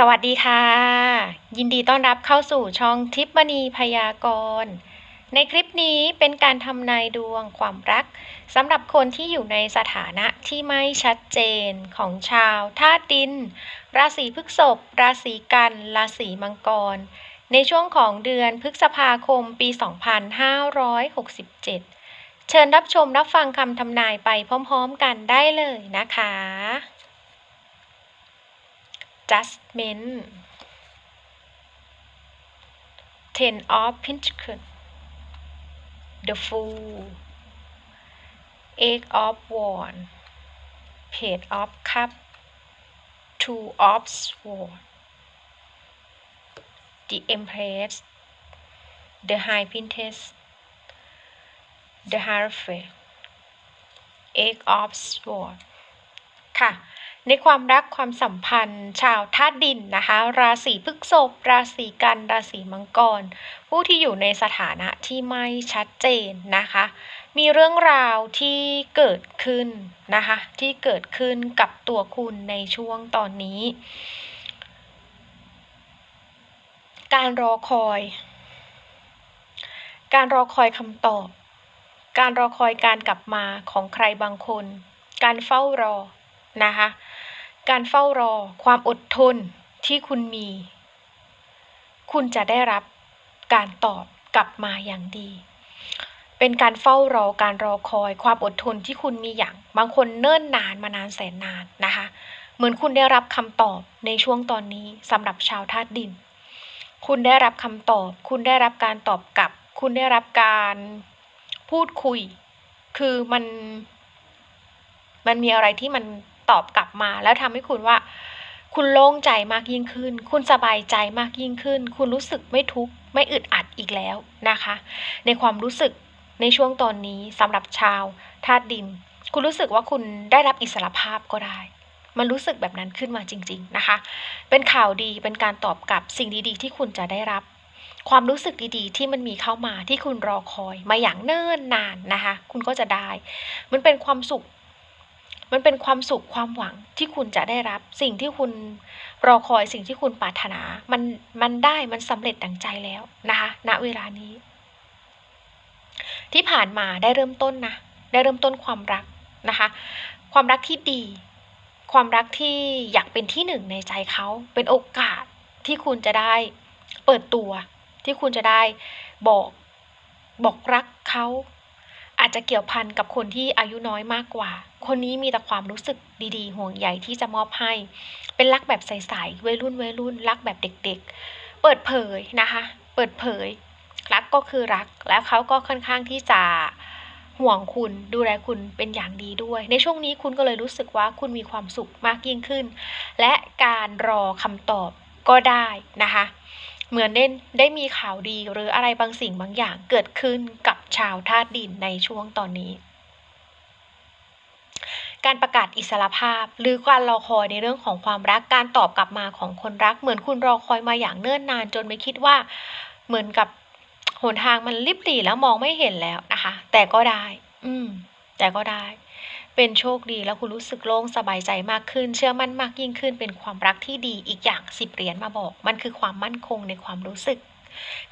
สวัสดีค่ะ ยินดีต้อนรับเข้าสู่ช่องทิปมณีพยากรณ์ ในคลิปนี้เป็นการทำนายดวงความรักสำหรับคนที่อยู่ในสถานะที่ไม่ชัดเจนของชาวธาตุดิน ราศีพฤษภราศีกัน ราศีมังกร ในช่วงของเดือนพฤษภาคมปี 2567 เชิญรับชมรับฟังคำทำนายไปพร้อมๆกันได้เลยนะคะ Judgment Ten of Pentacles. The Fool. Eight of Wands. Page of Cups Two of Swords. The Empress. The High Priestess. The Hierophant. Eight of Swords. ค่ะ ในความรักความสัมพันธ์ ชาวธาตุดินนะคะ ราศีพฤษภราศีกันราศีมังกร ผู้ที่อยู่ในสถานะที่ไม่ชัดเจนนะคะ มีเรื่องราวที่เกิดขึ้นนะคะ ที่เกิดขึ้นกับตัวคุณในช่วงตอนนี้ การรอคอย การรอคอยคำตอบ การรอคอยการกลับมาของใครบางคน การเฝ้ารอนะคะ การเฝ้ารอ ความอดทนที่คุณมี คุณจะได้รับการตอบกลับมาอย่างดี เป็นการเฝ้ารอการรอคอย ความอดทนที่คุณมีอย่าง บางคนเนิ่นนานมานานแสนนานนะคะ เหมือนคุณได้รับคำตอบในช่วงตอนนี้สำหรับชาวธาตุดิน คุณได้รับคำตอบ คุณได้รับการตอบกลับ คุณได้รับการพูดคุย คือมัน มันมีอะไรที่มัน ตอบกลับมา แล้วทำให้คุณว่า คุณโล่งใจมากยิ่งขึ้น คุณสบายใจมากยิ่งขึ้น คุณรู้สึกไม่ทุกข์ไม่อึดอัดอีกแล้วนะคะ ในความรู้สึกในช่วงตอนนี้สำหรับชาวธาตุดิน คุณรู้สึกว่าคุณได้รับอิสรภาพก็ได้ มันรู้สึกแบบนั้นขึ้นมาจริง ๆนะคะ เป็นข่าวดีเป็นการตอบกลับสิ่งดีๆ ที่คุณจะได้รับความรู้สึกดีๆ ที่มันมีเข้ามาที่คุณรอคอยมาอย่างเนิ่นนานนะคะ คุณก็จะได้ มันเป็นความสุข มันเป็นความสุขความหวังที่คุณจะได้รับ สิ่งที่คุณรอคอยสิ่งที่คุณปรารถนา มันมันได้มันสำเร็จดังใจแล้วนะคะ ณเวลานี้ ที่ผ่านมาได้เริ่มต้นนะได้เริ่มต้นความรักนะคะ ความรักที่ดี ความรักที่อยากเป็นที่หนึ่งในใจเขาเป็นโอกาสที่คุณจะได้เปิดตัว ที่คุณจะได้บอกบอกรักเขา อาจจะเกี่ยวพันกับคนที่อายุน้อยมากกว่า คนนี้มีแต่ความรู้สึกดีๆ ห่วงใยที่จะมอบให้ เป็นรักแบบใสๆวัยรุ่นวัยรุ่น รักแบบเด็กๆ เปิดเผยนะคะ เปิดเผย รักก็คือรัก แล้วเขาก็ค่อนข้างที่จะห่วงคุณดูแลคุณเป็นอย่างดีด้วย ในช่วงนี้คุณก็เลยรู้สึกว่าคุณมีความสุขมากยิ่งขึ้น และการรอคำตอบก็ได้นะคะ เหมือนได้ได้มีข่าวดีหรืออะไรบางสิ่งบางอย่างเกิดขึ้นกับ ชาวธาตุดินในช่วงตอนนี้ การประกาศอิสรภาพ หรือการรอคอยในเรื่องของความรักการตอบกลับมาของคนรัก เหมือนคุณรอคอยมาอย่างเนิ่นนาน จนไม่คิดว่าเหมือนกับหนทางมันลิบหลีแล้วมองไม่เห็นแล้วนะคะ แต่ก็ได้ อืม แต่ก็ได้ เป็นโชคดีแล้วคุณรู้สึกโล่งสบายใจมากขึ้น เชื่อมั่นมากยิ่งขึ้น เป็นความรักที่ดีอีกอย่างสิบเหรียญมาบอก มันคือความมั่นคงในความรู้สึก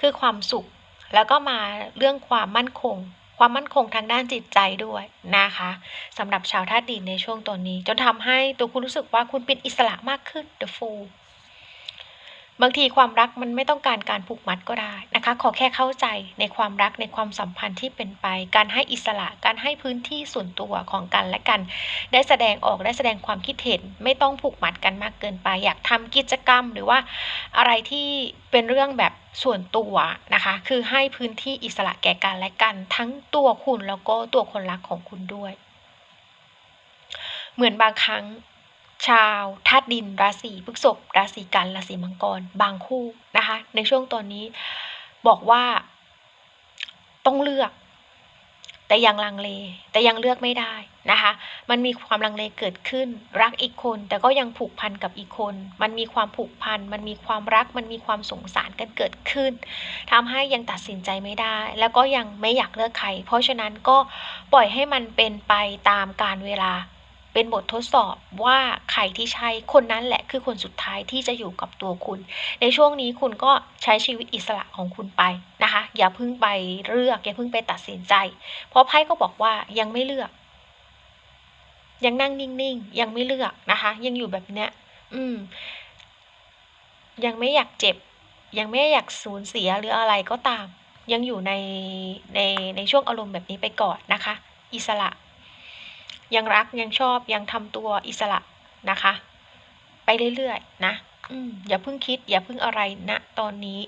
คือความสุข แล้วก็มาเรื่องความมั่นคง ความมั่นคงทางด้านจิตใจด้วยนะคะสำหรับชาวธาตุดินในช่วงตอนนี้จนทำให้ตัวคุณรู้สึกว่าคุณเป็นอิสระมากขึ้น The Fool บางทีความรักมันไม่ต้องการการผูกมัดก็ได้นะคะ ขอแค่เข้าใจในความรักในความสัมพันธ์ที่เป็นไป การให้อิสระการให้พื้นที่ส่วนตัวของกันและกัน ได้แสดงออกได้แสดงความคิดเห็น ไม่ต้องผูกมัดกันมากเกินไป อยากทำกิจกรรมหรือว่าอะไรที่เป็นเรื่องแบบส่วนตัวนะคะ คือให้พื้นที่อิสระแก่กันและกัน ทั้งตัวคุณแล้วก็ตัวคนรักของคุณด้วย เหมือนบางครั้ง ชาวธาตุดิน ราศีพฤษภราศีกันราศีมังกร บางคู่นะคะ ในช่วงตอนนี้บอกว่าต้องเลือก แต่ยังลังเล แต่ยังเลือกไม่ได้นะคะ มันมีความลังเลเกิดขึ้น รักอีกคน แต่ก็ยังผูกพันกับอีกคน มันมีความผูกพัน มันมีความรัก มันมีความสงสารกันเกิดขึ้นทำให้ยังตัดสินใจไม่ได้ แล้วก็ยังไม่อยากเลือกใคร เพราะฉะนั้นก็ปล่อยให้มันเป็นไปตามการเวลา เป็นบททดสอบว่าใครที่ใช่คนนั้นแหละคือคนสุดท้ายที่จะอยู่กับตัวคุณ ในช่วงนี้คุณก็ใช้ชีวิตอิสระของคุณไปนะคะ อย่าเพิ่งไปเลือก อย่าเพิ่งไปตัดสินใจ เพราะไพ่ก็บอกว่ายังไม่เลือก ยังนั่งนิ่งๆ ยังไม่เลือกนะคะ ยังอยู่แบบเนี้ย อืม ยังไม่อยากเจ็บ ยังไม่อยากสูญเสียหรืออะไรก็ตาม ยังอยู่ในในในช่วงอารมณ์แบบนี้ไปก่อนนะคะ อิสระ ยังรักยังชอบยังทำตัวอิสระนะคะ ไปเรื่อยๆนะอือย่าเพิ่งคิด อย่าเพิ่งอะไรนะตอนนี้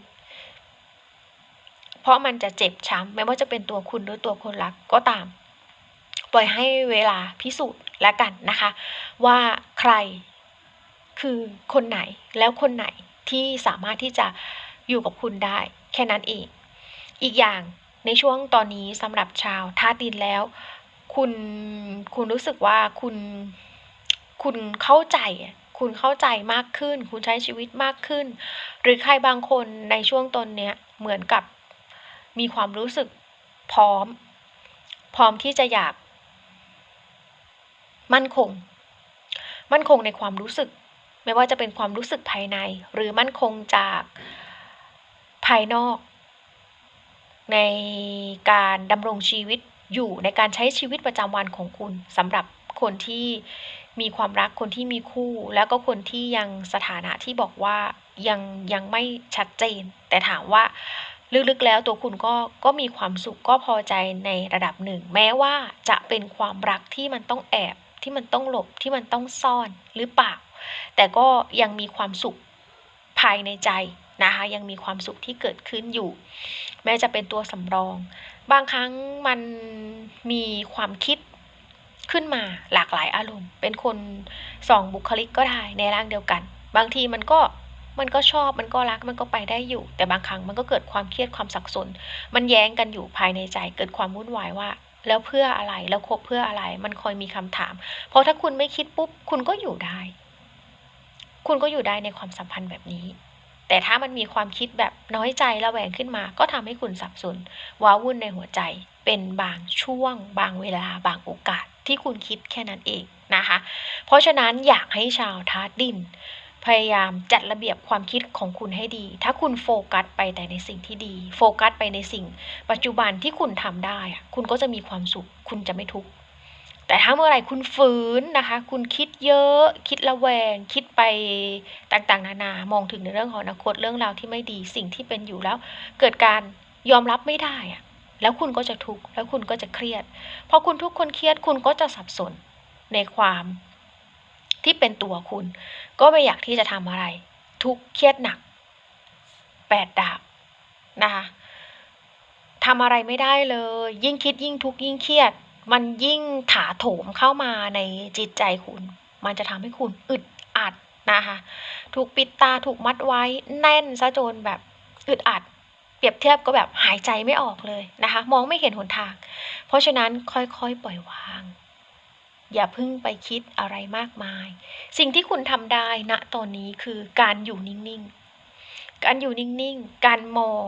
เพราะมันจะเจ็บช้ำไม่ว่าจะเป็นตัวคุณหรือตัวคนรักก็ตาม ปล่อยให้เวลาพิสูจน์แล้วกันนะคะ ว่าใครคือคนไหนแล้วคนไหนที่สามารถที่จะอยู่กับคุณได้ แค่นั้นเอง อีกอย่างในช่วงตอนนี้สำหรับชาวธาตุดินแล้ว คุณคุณรู้สึกว่าคุณคุณเข้าใจคุณเข้าใจมากขึ้น คุณใช้ชีวิตมากขึ้น หรือใครบางคนในช่วงตนเนี้ยเหมือนกับมีความรู้สึกพร้อม พร้อมที่จะอยาก มั่นคง มั่นคงในความรู้สึก ไม่ว่าจะเป็นความรู้สึกภายใน หรือมั่นคงจากภายนอก ในการดำรงชีวิต อยู่ในการใช้ชีวิตประจำวันของคุณสำหรับคนที่มีความรักคนที่มีคู่ แล้วก็คนที่ยังสถานะที่บอกว่ายังยังไม่ชัดเจน แต่ถามว่าลึกๆแล้วตัวคุณก็ก็มีความสุขก็พอใจในระดับหนึ่ง แม้ว่าจะเป็นความรักที่มันต้องแอบ ที่มันต้องหลบที่มันต้องซ่อนหรือเปล่า แต่ก็ยังมีความสุขภายในใจนะคะยังมีความสุขที่เกิดขึ้นอยู่ แม้จะเป็นตัวสำรอง บางครั้งมันมีความคิดขึ้นมาหลากหลายอารมณ์ เป็นคนสองบุคลิกก็ได้ในร่างเดียวกัน บางทีมันก็มันก็ชอบมันก็รักมันก็ไปได้อยู่ แต่บางครั้งมันก็เกิดความเครียดความสับสน มันแย้งกันอยู่ภายในใจ เกิดความวุ่นวายว่า แล้วเพื่ออะไรแล้วคบเพื่ออะไร มันคอยมีคำถาม เพราะถ้าคุณไม่คิดปุ๊บคุณก็อยู่ได้ คุณก็อยู่ได้ในความสัมพันธ์แบบนี้ แต่ถ้ามันมีความคิดแบบน้อยใจระแวงขึ้นมา ก็ทำให้คุณสับสนว้าวุ่นในหัวใจ เป็นบางช่วง บางเวลา บางโอกาสที่คุณคิดแค่นั้นเองนะคะ เพราะฉะนั้นอยากให้ชาวทาดิน พยายามจัดระเบียบความคิดของคุณให้ดี ถ้าคุณโฟกัสไปแต่ในสิ่งที่ดี โฟกัสไปในสิ่ง ปัจจุบันที่คุณทำได้ คุณก็จะมีความสุข คุณจะไม่ทุกข์ แต่ถ้าเมื่อไหร่คุณฝืนนะคะ คุณคิดเยอะ คิดระแวง คิดไปต่างๆ นานามองถึงในเรื่องของอนาคตเรื่องราวที่ไม่ดีสิ่งที่เป็นอยู่แล้ว เกิดการยอมรับไม่ได้อะแล้วคุณก็จะทุกข์แล้วคุณก็จะเครียดพอคุณทุกคนเครียดคุณก็จะสับสนในความที่เป็นตัวคุณ ก็ไม่อยากที่จะทำอะไร ทุกเครียดหนักแปดดาบนะคะทำอะไรไม่ได้เลย ยิ่งคิดยิ่งทุกข์ยิ่งเครียด มันยิ่งถาโถมเข้ามาในจิตใจคุณ มันจะทำให้คุณอึดอัดนะคะ ถูกปิดตาถูกมัดไว้แน่นซะจนแบบอึดอัด เปรียบเทียบก็แบบหายใจไม่ออกเลยนะคะ มองไม่เห็นหนทาง เพราะฉะนั้นค่อยๆ ปล่อยวาง อย่าพิ่งไปคิดอะไรมากมาย สิ่งที่คุณทำได้ณตอนนี้คือการอยู่นิ่งๆ การอยู่นิ่งๆ การมอง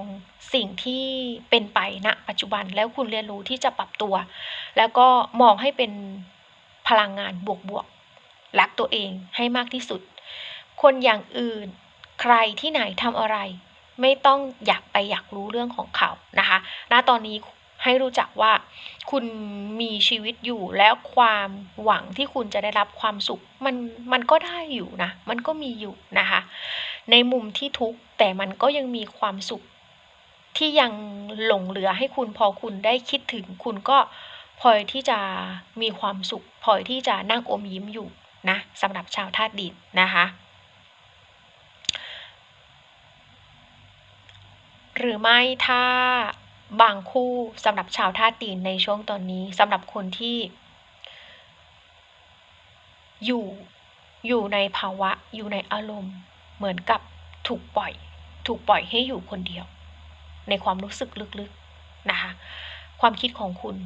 สิ่งที่เป็นไปณปัจจุบันแล้วคุณเรียนรู้ที่จะปรับตัว แล้วก็มองให้เป็นพลังงานบวกๆรักตัวเองให้มากที่สุด คนอย่างอื่นใครที่ไหนทำอะไร ไม่ต้องอยากไปอยากรู้เรื่องของเขานะคะณตอนนี้ ให้รู้จักว่าคุณมีชีวิตอยู่แล้วความหวังที่คุณจะได้รับความสุข มันมันก็ได้อยู่นะ มันก็มีอยู่นะคะ ในมุมที่ทุกข์แต่มันก็ยังมีความสุข ที่ยังหลงเหลือให้คุณพอคุณได้คิดถึง คุณก็พลอยที่จะมีความสุขพลอยที่จะนั่งอมยิ้มอยู่นะสำหรับชาวธาตุดินนะคะหรือไม่ถ้า บางคู่สำหรับชาวธาตุดินในช่วงตอนนี้สำหรับคนที่ อยู่อยู่ในภาวะอยู่ในอารมณ์ เหมือนกับถูกปล่อย ถูกปล่อยให้อยู่คนเดียว ในความรู้สึกลึกๆนะคะความคิดของคุณ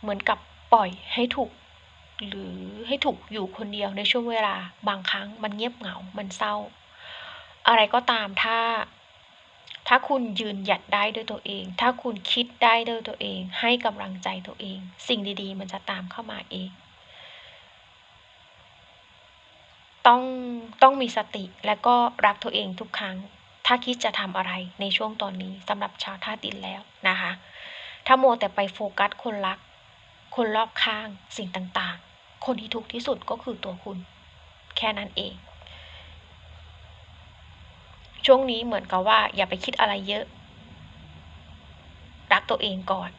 เหมือนกับปล่อยให้ถูก หรือให้ถูกอยู่คนเดียวในช่วงเวลา บางครั้งมันเงียบเหงา มันเศร้า อะไรก็ตามถ้า ถ้าคุณยืนหยัดได้ด้วยตัวเอง ถ้าคุณคิดได้ด้วยตัวเอง ให้กำลังใจตัวเอง สิ่งดีๆ มันจะตามเข้ามาเอง ต้องต้องมีสติและก็รักตัวเองทุกครั้ง ถ้าคิดจะทำอะไรในช่วงตอนนี้สำหรับชาวธาตุดินแล้วนะคะ ถ้าโมแต่ไปโฟกัสคนรัก คนรอบข้างสิ่งต่างๆ คนที่ทุกข์ที่สุดก็คือตัวคุณ แค่นั้นเอง ช่วงนี้เหมือนกับว่าอย่าไปคิดอะไรเยอะ รักตัวเองก่อน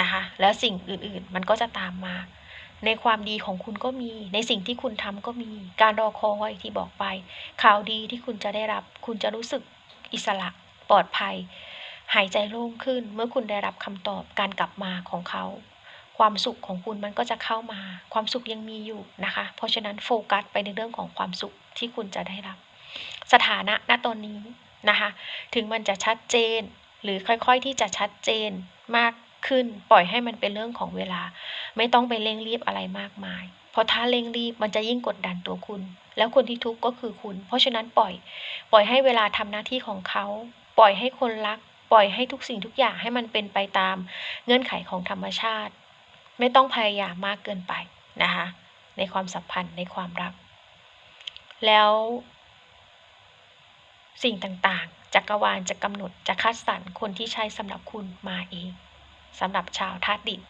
นะคะ แล้วสิ่งอื่นๆ มันก็จะตามมา ในความดีของคุณก็มี ในสิ่งที่คุณทำก็มี การรอคอยที่บอกไป ข่าวดีที่คุณจะได้รับ คุณจะรู้สึกอิสระปลอดภัย หายใจโล่งขึ้น เมื่อคุณได้รับคำตอบการกลับมาของเขา ความสุขของคุณมันก็จะเข้ามา ความสุขยังมีอยู่นะคะ เพราะฉะนั้นโฟกัสไปในเรื่องของความสุขที่คุณจะได้รับ สถานะณตอนนี้นะคะ ถึงมันจะชัดเจน หรือค่อยๆที่จะชัดเจนมากขึ้น ปล่อยให้มันเป็นเรื่องของเวลา ไม่ต้องไปเร่งรีบอะไรมากมาย เพราะถ้าเร่งรีบมันจะยิ่งกดดันตัวคุณ แล้วคนที่ทุกข์ก็คือคุณ เพราะฉะนั้นปล่อย ปล่อยให้เวลาทำหน้าที่ของเขา ปล่อยให้คนรัก ปล่อยให้ทุกสิ่งทุกอย่างให้มันเป็นไปตามเงื่อนไขของธรรมชาติ ไม่ต้องพยายามมากเกินไปนะคะ ในความสัมพันธ์ในความรัก แล้ว สิ่งต่างๆ จักรวาลจะกำหนดจะคัดสรรคนที่ใช่สำหรับคุณมาเองสำหรับชาวธาตุดิน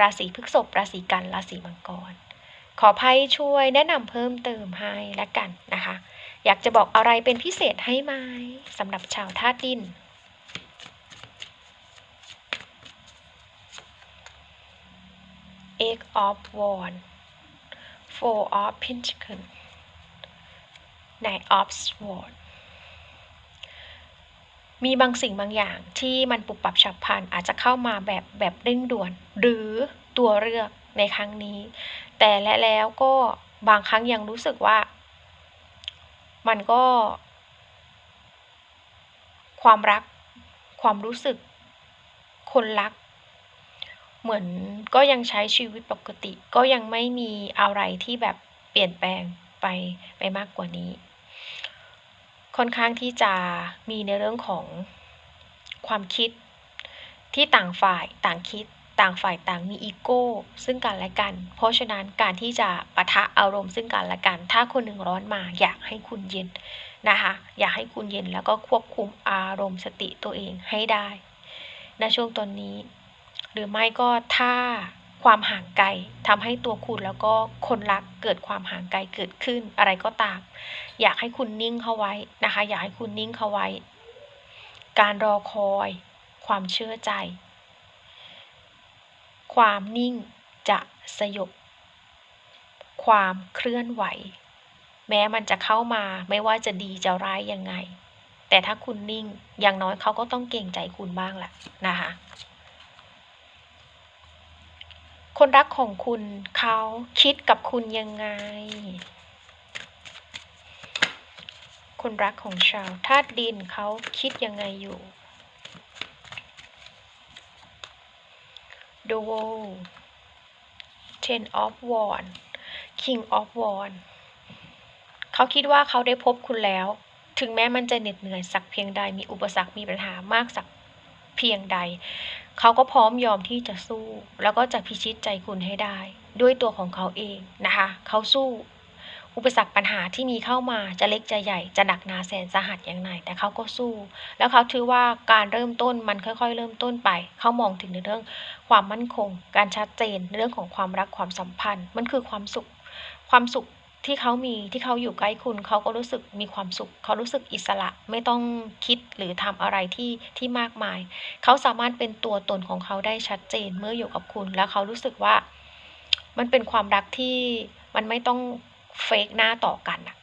ราศีพฤษภราศีกันราศีมังกร ขอไพ่ช่วยแนะนำเพิ่มเติมให้และกันนะคะ อยากจะบอกอะไรเป็นพิเศษให้ไหมสำหรับชาวธาตุดิน Eight of Wands Four of Pentacles Nine of Swords มีบางสิ่งบางอย่างที่มันปุบปรับฉับพลันอาจจะเข้ามาแบบแบบเร่งด่วน หรือตัวเลือกในครั้งนี้ แต่และแล้วก็บางครั้งยังรู้สึกว่า มันก็ ความรัก ความรู้สึก คนรัก เหมือนก็ยังใช้ชีวิตปกติ ก็ยังไม่มีอะไรที่แบบเปลี่ยนแปลงไปไปมากกว่านี้ ค่อนข้างที่จะมีในเรื่องของความคิดที่ต่างฝ่ายต่างคิดต่างฝ่ายต่างมีอีโก้ซึ่งกันและกัน เพราะฉะนั้นการที่จะปะทะอารมณ์ซึ่งกันและกัน ถ้าคนหนึ่งร้อนมาอยากให้คุณเย็นนะคะ อยากให้คุณเย็นแล้วก็ควบคุมอารมณ์สติตัวเองให้ได้ในช่วงตอนนี้ หรือไม่ก็ถ้า ความห่างไกลทำให้ตัวคุณแล้วก็คนรักเกิดความห่างไกลเกิดขึ้นอะไรก็ตาม อยากให้คุณนิ่งเข้าไว้นะคะ อยากให้คุณนิ่งเข้าไว้ การรอคอย ความเชื่อใจ ความนิ่งจะสยบ ความเคลื่อนไหว แม้มันจะเข้ามาไม่ว่าจะดีจะร้ายยังไง แต่ถ้าคุณนิ่งอย่างน้อยเขาก็ต้องเก่งใจคุณบ้างแหละนะคะ คนรักของคุณเขาคิดกับคุณยังไง คนรักของชาวธาตุดินเขาคิดยังไงอยู่ The World Ten of Wands King of Wands เขาคิดว่าเขาได้พบคุณแล้ว ถึงแม้มันจะเหน็ดเหนื่อยสักเพียงใดมีอุปสรรคมีปัญหามากสัก เพียงใด เขาก็พร้อมยอมที่จะสู้ แล้วก็จะพิชิตใจคุณให้ได้ ด้วยตัวของเขาเองนะคะ เขาสู้ อุปสรรคปัญหาที่มีเข้ามาจะเล็กจะใหญ่จะหนักหนาแสนสาหัสอย่างไรแต่เขาก็สู้ แล้วเขาถือว่าการเริ่มต้นมันค่อยๆ เริ่มต้นไป เขามองถึงในเรื่องความมั่นคง การชัดเจนเรื่องของความรักความสัมพันธ์ มันคือความสุข ความสุข ที่เขามีที่เขาอยู่ใกล้คุณเขาก็รู้สึกมีความสุข เขารู้สึกอิสระไม่ต้องคิดหรือทำอะไรที่ที่มากมาย เขาสามารถเป็นตัวตนของเขาได้ชัดเจนเมื่ออยู่กับคุณ แล้วเขารู้สึกว่า มันเป็นความรักที่มันไม่ต้องเฟกหน้าต่อกันอะ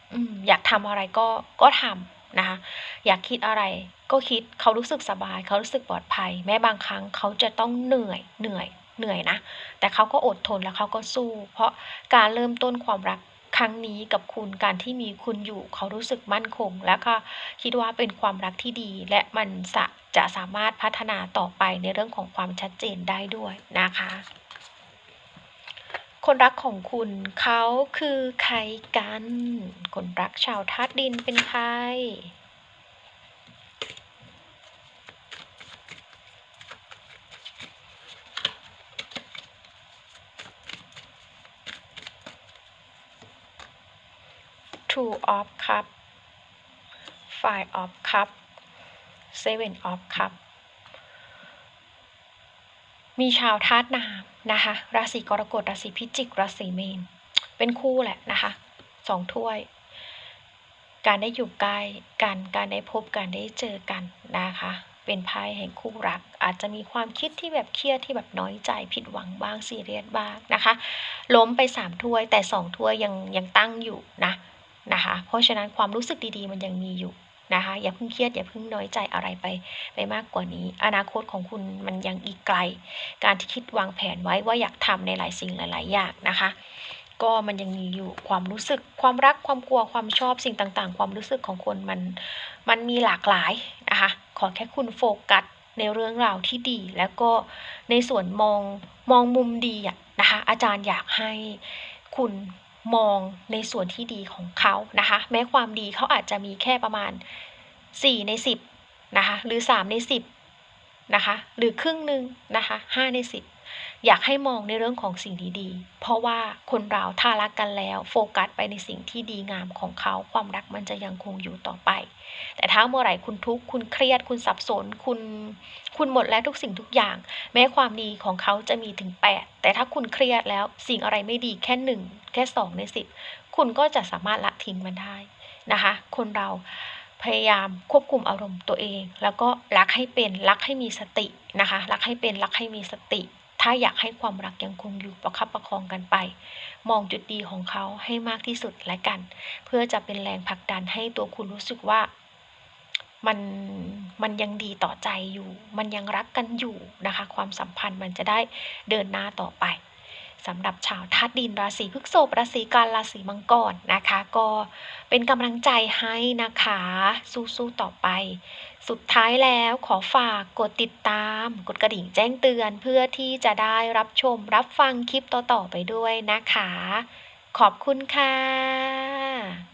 อยากทำอะไรก็ก็ทำนะคะอยากคิดอะไรก็คิดเขารู้สึกสบาย เขารู้สึกปลอดภัย แม้บางครั้งเขาจะต้องเหนื่อยเหนื่อยเหนื่อยนะ แต่เขาก็อดทนแล้วเขาก็สู้ เพราะการเริ่มต้นความรัก ครั้งนี้กับคุณการที่มีคุณอยู่เขารู้สึกมั่นคง และก็คิดว่าเป็นความรักที่ดี และมันจะสามารถพัฒนาต่อไปในเรื่องของความชัดเจนได้ด้วยนะคะ คนรักของคุณเขาคือใครกัน คนรักชาวธาตุดินเป็นใคร two of cup five of cup seven of cup มีชาวธาตุน้ำนะคะ ราศีกรกฎ ราศีพิจิก ราศีเมนเป็นคู่แหละนะคะสองถ้วย การได้อยู่ใกล้กัน การได้พบการได้เจอกันนะคะ เป็นไพ่แห่งคู่รัก อาจจะมีความคิดที่แบบเครียดที่แบบน้อยใจผิดหวังบ้างซีเรียสบ้างนะคะ ล้มไปสามถ้วยแต่สองถ้วยยังยังตั้งอยู่นะ นะคะ เพราะฉะนั้นความรู้สึกดีๆ มันยังมีอยู่นะคะ อย่าเพิ่งเครียดอย่าเพิ่งน้อยใจอะไรไปไปมากกว่านี้ อนาคตของคุณมันยังอีกไกล การที่คิดวางแผนไว้ว่าอยากทำในหลายสิ่งหลาย ๆ อย่างนะคะ ก็มันยังมีอยู่ความรู้สึกความรักความกลัวความชอบสิ่งต่างๆ ความรู้สึกของคนมันมันมีหลากหลายนะคะ ขอแค่คุณโฟกัสในเรื่องราวที่ดี แล้วก็ในส่วนมองมองมุมดีอะนะคะ อาจารย์อยากให้คุณ มองในส่วนที่ดีของเขานะคะ แม้ความดีเขาอาจจะมีแค่ประมาณ 4 ใน 10 นะคะ หรือ 3 ใน 10 นะคะ หรือครึ่งหนึ่งนะคะ 5 ใน 10 อยากให้มองในเรื่องของสิ่งดีๆ เพราะว่าคนเราถ้ารักกันแล้ว โฟกัสไปในสิ่งที่ดีงามของเขา ความรักมันจะยังคงอยู่ต่อไป แต่ถ้าเมื่อไหร่คุณทุกข์คุณเครียด คุณสับสน คุณ คุณหมดแล้วทุกสิ่งทุกอย่าง แม้ความดีของเขาจะมีถึง 8 แต่ถ้าคุณเครียดแล้วสิ่งอะไรไม่ดีแค่1แค่2ใน10คุณก็จะสามารถละทิ้งมันได้นะคะ คนเราพยายามควบคุมอารมณ์ตัวเอง แล้วก็รักให้เป็นรักให้มีสตินะคะ รักให้เป็นรักให้มีสติ ถ้าอยากให้ความรักยังคงอยู่ประคับประคองกันไป มองจุดดีของเขาให้มากที่สุดและกัน เพื่อจะเป็นแรงผลักดันให้ตัวคุณรู้สึกว่ามันมันยังดีต่อใจอยู่ มันยังรักกันอยู่นะคะ ความสัมพันธ์มันจะได้เดินหน้าต่อไป สำหรับชาวธาตุดินราศีพฤษภราศีกันราศีมังกรนะคะ ก็เป็นกำลังใจให้นะคะ สู้ๆต่อไป สุดท้ายแล้วขอฝากกดติดตาม กดกระดิ่งแจ้งเตือนเพื่อที่จะได้รับชมรับฟังคลิปต่อๆไปด้วยนะคะ ขอบคุณค่ะ